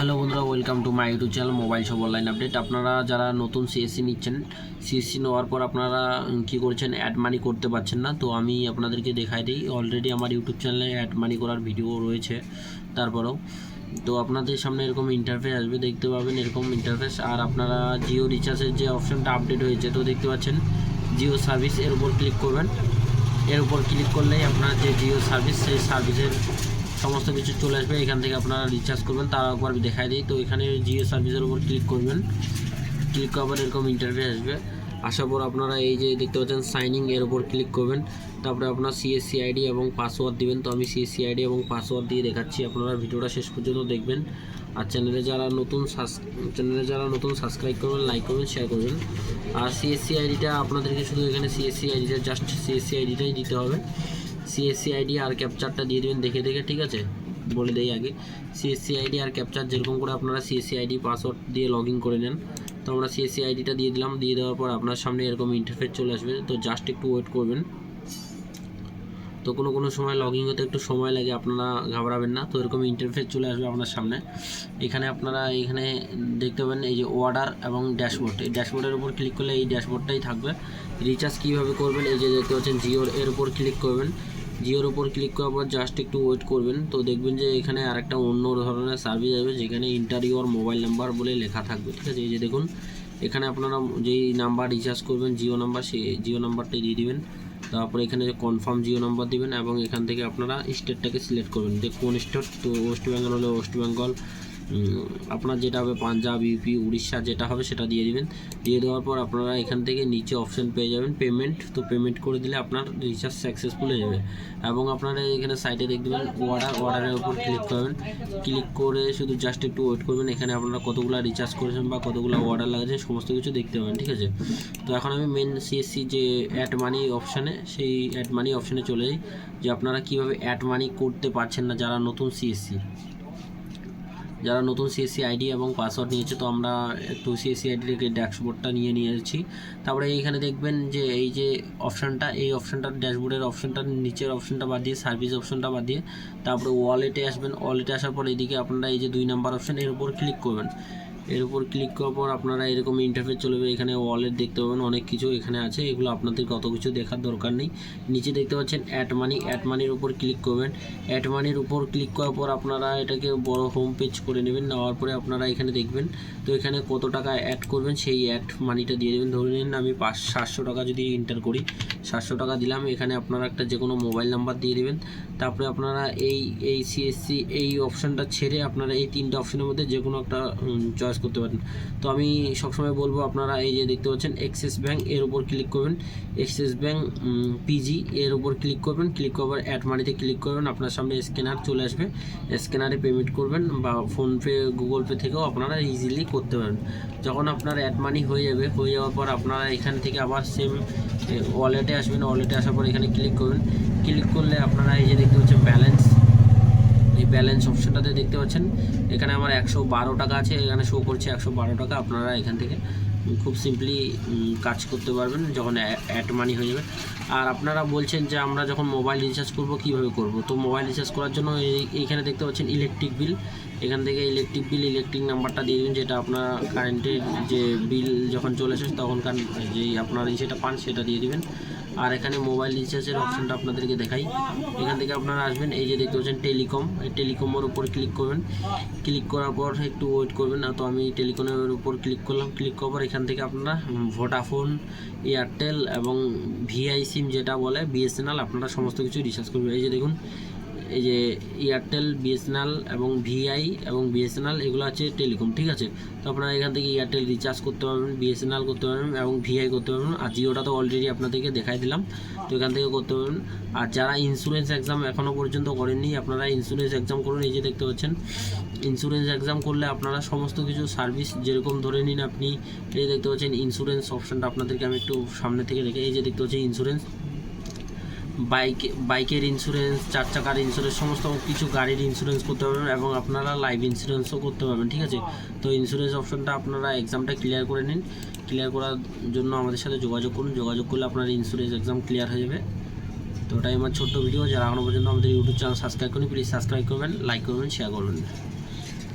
Hello বন্ধুরা welcome to my YouTube channel mobile সব online update আপনারা যারা নতুন সিএসসি নিচ্ছেন সিএসসি নেওয়ার পর আপনারা কী করছেন? অ্যাড মানি করতে পারছেন না। তো আমি আপনাদেরকে দেখাই দিই। অলরেডি আমার ইউটিউব চ্যানেলে অ্যাড মানি করার ভিডিও রয়েছে তারপরেও। তো আপনাদের সামনে এরকম ইন্টারফেস আসবে, দেখতে পাবেন এরকম ইন্টারফেস আর আপনারা জিও রিচার্জের যে অপশনটা আপডেট হয়েছে, তো দেখতে পাচ্ছেন জিও সার্ভিস এর উপর ক্লিক করবেন। এর উপর ক্লিক করলেই আপনার যে জিও সার্ভিস সেই সার্ভিসের সমস্ত কিছু চলে আসবে, এখান থেকে আপনারা রিচার্জ করবেন, তার একবার দেখাই দিই। তো এখানে জিও সার্ভিসের উপর ক্লিক করবেন। ক্লিক করার এরকম ইন্টারভিউ আসবে। আসার পর আপনারা এই যে দেখতে পাচ্ছেন সাইনিং এর উপর ক্লিক করবেন। তারপরে আপনার সিএসসি আইডি এবং পাসওয়ার্ড দিবেন। তো আমি সিএসসি আইডি এবং পাসওয়ার্ড দিয়ে দেখাচ্ছি, আপনারা ভিডিওটা শেষ পর্যন্ত দেখবেন। আর চ্যানেলে যারা নতুন চ্যানেলে যারা নতুন সাবস্ক্রাইব করবেন লাইক করবেন শেয়ার করবেন। আর সিএসসি আইডিটা আপনাদেরকে শুধু এখানে সিএসসি আইডিটা জাস্ট সিএসসি আইডিটাই দিতে হবে। সিএসসি আইডি আর ক্যাপচারটা দিয়ে দেবেন, দেখে দেখে, ঠিক আছে? বলে দেই আগে। সিএসসি আইডি আর ক্যাপচার যেরকম করে আপনারা সিএসসি আইডি পাসওয়ার্ড দিয়ে লগ ইন করে নেন, তো আমরা সিএসসি আইডিটা দিয়ে দিলাম। দিয়ে দেওয়ার পর আপনার সামনে এরকম ইন্টারফেস চলে আসবে, তো জাস্ট একটু ওয়েট করবেন। তো কোনো কোনো সময় লগ ইন হতে একটু সময় লাগে, আপনারা ঘাবড়াবেন না। তো এরকম ইন্টারফেস চলে আসবে আপনার সামনে। এখানে আপনারা এখানে দেখতে পাবেন এই যে অর্ডার এবং ড্যাশবোর্ড এই ড্যাশবোর্ডের উপর ক্লিক করলে এই ড্যাশবোর্ডটাই থাকবে। রিচার্জ কীভাবে করবেন? এই যে দেখতে পাচ্ছেন জিওর এর উপর ক্লিক করবেন। জিওর ওপর ক্লিক করার পর জাস্ট একটু ওয়েট করবেন। তো দেখবেন যে এখানে আরেকটা অন্য ধরনের সার্ভিস আসবে, যেখানে ইন্টারিওর মোবাইল নাম্বার বলে লেখা থাকবে। ঠিক আছে? এই যে দেখুন, এখানে আপনারা যেই নাম্বার রিচার্জ করবেন জিও নাম্বার সেই জিও নাম্বারটাই দিয়ে দেবেন। তারপরে এখানে যে কনফার্ম জিও নাম্বার দেবেন এবং এখান থেকে আপনারা স্টেটটাকে সিলেক্ট করবেন। যে কোন স্টেট তো ওয়েস্ট বেঙ্গল হলে ওয়েস্ট বেঙ্গল আপনার যেটা হবে পাঞ্জাব ইউপি উড়িষ্যা যেটা হবে সেটা দিয়ে দিবেন। দিয়ে দেওয়ার পর আপনারা এখান থেকে নিচে অপশন পেয়ে যাবেন পেমেন্ট তো পেমেন্ট করে দিলে আপনার রিচার্জ সাকসেসফুল হয়ে যাবে। এবং আপনারা এখানে সাইডে দেখবেন অর্ডার অর্ডারের উপর ক্লিক করবেন। ক্লিক করে শুধু জাস্ট একটু ওয়েট করবেন। এখানে আপনারা কতগুলো রিচার্জ করেছেন বা কতগুলো অর্ডার লাগছে, সমস্ত কিছু দেখতে পাবেন, ঠিক আছে? তো এখন আমি মেন সিএসসি যে অ্যাড মানি অপশানে সেই অ্যাড মানি অপশানে চলে যাই। যে আপনারা কীভাবে অ্যাড মানি করতে পারছেন না যারা নতুন সিএসসি যারা নতুন সিএসসি আইডি এবং পাসওয়ার্ড নিয়েছে, তো আমরা একটু সিএসসি আইডি থেকে ড্যাশবোর্ডটা নিয়ে নিয়েছি। তারপরে এইখানে দেখবেন যে এই যে অপশানটা এই অপশানটা ড্যাশবোর্ডের অপশানটা নিচের অপশানটা বাদ দিয়ে সার্ভিস অপশানটা বাদ দিয়ে, তারপরে ওয়ালেটে আসবেন। ওয়ালেটে আসার পর এদিকে আপনারা এই যে দুই নাম্বার অপশান এর উপর ক্লিক করবেন। এর উপর ক্লিক করার পর আপনারা এরকম ইন্টারফেস চলবে। এখানে ওয়ালেট দেখতে পাবেন, অনেক কিছু এখানে আছে। এগুলো আপনাদের কত কিছু দেখার দরকার নেই। নিচে দেখতে পাচ্ছেন অ্যাড মানি অ্যাড মানির উপর ক্লিক করবেন। অ্যাড মানির উপর ক্লিক করার পর আপনারা এটাকে বড় হোম পেজ করে নেবেন। নেওয়ার পরে আপনারা এখানে দেখবেন, তো এখানে কত টাকা অ্যাড করবেন, সেই অ্যাড মানিটা দিয়ে দেবেন। ধরে নিন আমি পাঁচ, সাতশো টাকা যদি এন্টার করি, সাতশো টাকা দিলাম। এখানে আপনারা একটা যে কোনো মোবাইল নাম্বার দিয়ে দেবেন। তারপরে আপনারা এই এই সিএসসি এই অপশানটা ছেড়ে আপনারা এই তিনটে অপশানের মধ্যে যে কোনো একটা চয়েস করতে পারেন। তো আমি সবসময় বলব আপনারা এই যে দেখতে পাচ্ছেন এক্সিস ব্যাঙ্ক এর উপর ক্লিক করবেন। এক্সিস ব্যাঙ্ক পিজি এর উপর ক্লিক করবেন। ক্লিক করার অ্যাড মানিতে ক্লিক করবেন। আপনার সামনে স্ক্যানার চলে আসবে। স্ক্যানারে পেমেন্ট করবেন বা ফোনপে গুগল পে থেকেও আপনারা ইজিলি করতে পারেন যখন আপনার অ্যাড মানি হয়ে যাবে, হয়ে যাওয়ার পর আপনারা এখান থেকে আবার সেম ওয়ালেটে আসবেন। ওয়ালেটে আসার পর এখানে ক্লিক করবেন। ক্লিক করলে আপনারা এই যে দেখতে পাচ্ছেন ব্যালেন্স ব্যালেন্স অপশনটাতে দেখতে পাচ্ছেন। এখানে আমার একশো বারো টাকা আছে, এখানে শো করছে একশো বারো টাকা। আপনারা এখান থেকে খুব সিম্পলি কাজ করতে পারবেন যখন অ্যাড মানি হয়ে যাবে। আর আপনারা বলছেন যে আমরা যখন মোবাইল রিচার্জ করব, কীভাবে করব? তো মোবাইল রিচার্জ করার জন্য এই, এইখানে দেখতে পাচ্ছেন ইলেকট্রিক বিল এখান থেকে ইলেকট্রিক বিল ইলেকট্রিক নাম্বারটা দিয়ে দেবেন, যেটা আপনার কারেন্টের যে বিল যখন চলে আসে, তখনকার যেই আপনার সেটা পান, সেটা দিয়ে দিবেন। আর এখানে মোবাইল রিচার্জের অপশানটা আপনাদেরকে দেখাই। এখান থেকে আপনারা আসবেন, এই যে দেখতে পাচ্ছেন টেলিকম এই টেলিকমের উপর ক্লিক করবেন। ক্লিক করার পর একটু ওয়েট করবেন। তো আমি টেলিকমের উপর ক্লিক করলাম। ক্লিক করার পর এখান থেকে আপনারা ভোডাফোন এয়ারটেল এবং ভিআই সিম যেটা বলে বিএসএনএল আপনারা সমস্ত কিছু রিচার্জ করবেন। এই যে দেখুন এই যে এয়ারটেল বিএসএনএল এবং ভিআই এবং বিএসএনএল এগুলো আছে টেলিকম ঠিক আছে? তো আপনারা এখান থেকে এয়ারটেল রিচার্জ করতে পারবেন বিএসএনএল করতে পারবেন এবং ভিআই করতে পারবেন। আর জিওটা তো অলরেডি আপনাদেরকে দেখাই দিলাম। তো এখান থেকে করতে পারবেন। আর যারা ইন্স্যুরেন্স এক্সাম এখনও পর্যন্ত করেননি, আপনারা ইন্স্যুরেন্স এক্সাম করুন। এই যে দেখতে পাচ্ছেন ইন্স্যুরেন্স এক্সাম করলে আপনারা সমস্ত কিছু সার্ভিস যেরকম ধরে নিন আপনি, এই দেখতে পাচ্ছেন ইন্স্যুরেন্স অপশানটা আপনাদেরকে আমি একটু সামনে থেকে দেখে এই যে দেখতে পাচ্ছি ইন্স্যুরেন্স বাইক, বাইকের ইন্স্যুরেন্স চার চাকার ইন্স্যুরেন্স সমস্ত কিছু গাড়ির ইন্স্যুরেন্স করতে পারবেন এবং আপনারা লাইফ ইন্স্যুরেন্সও করতে পারবেন, ঠিক আছে? তো ইন্স্যুরেন্স অপশনটা আপনারা এক্সামটা ক্লিয়ার করে নিন। ক্লিয়ার করার জন্য আমাদের সাথে যোগাযোগ করুন। যোগাযোগ করলে আপনার ইন্স্যুরেন্স এক্সাম ক্লিয়ার হয়ে যাবে। তো ওটাই আমার ছোট্ট ভিডিও যারা এখনও পর্যন্ত আমাদের ইউটিউব চ্যানেল সাবস্ক্রাইব করেন প্লিজ সাবস্ক্রাইব করবেন লাইক করবেন শেয়ার করবেন।